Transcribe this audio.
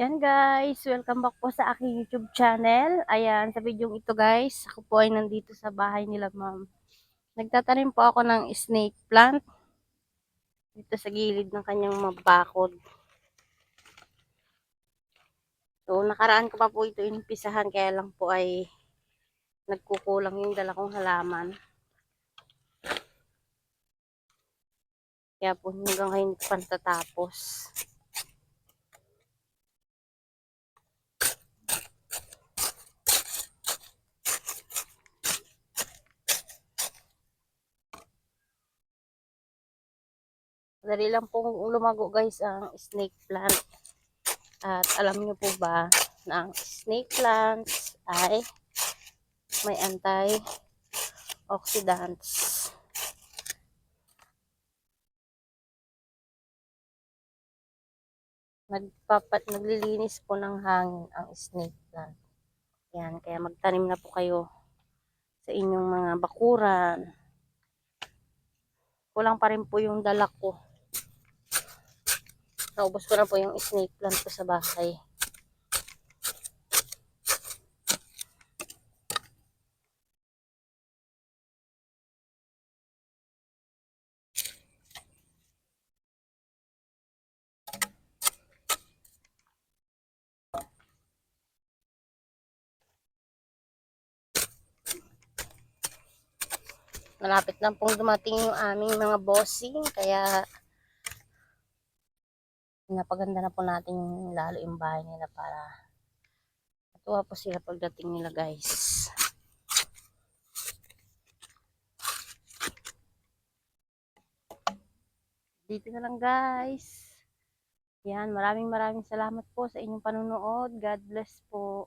Yan guys, welcome back po sa aking YouTube channel. Ayan, sa video ito guys, ako po ay nandito sa bahay nila ma'am. Nagtatanim po ako ng snake plant dito sa gilid ng kanyang mabakod. So, nakaraan ko pa po ito inumpisahan kaya lang po ay nagkukulang yung dala kong halaman. Kaya po hanggang ngayon pa natatapos. Dali lang pong lumago guys ang snake plant. At alam niyo po ba na ang snake plants ay may anti-oxidants. Nagpapat, naglilinis po ng hangin ang snake plant. Yan, kaya magtanim na po kayo sa inyong mga bakuran. Kulang pa rin po yung dala ko. Naubos ko na po yung snake plant ko sa bahay. Malapit lang pong dumating yung aming mga bossing, kaya napaganda na po natin lalo yung bahay nila para matuwa po sila pagdating nila guys. Dito na lang guys. Yan, maraming maraming salamat po sa inyong panunood. God bless po.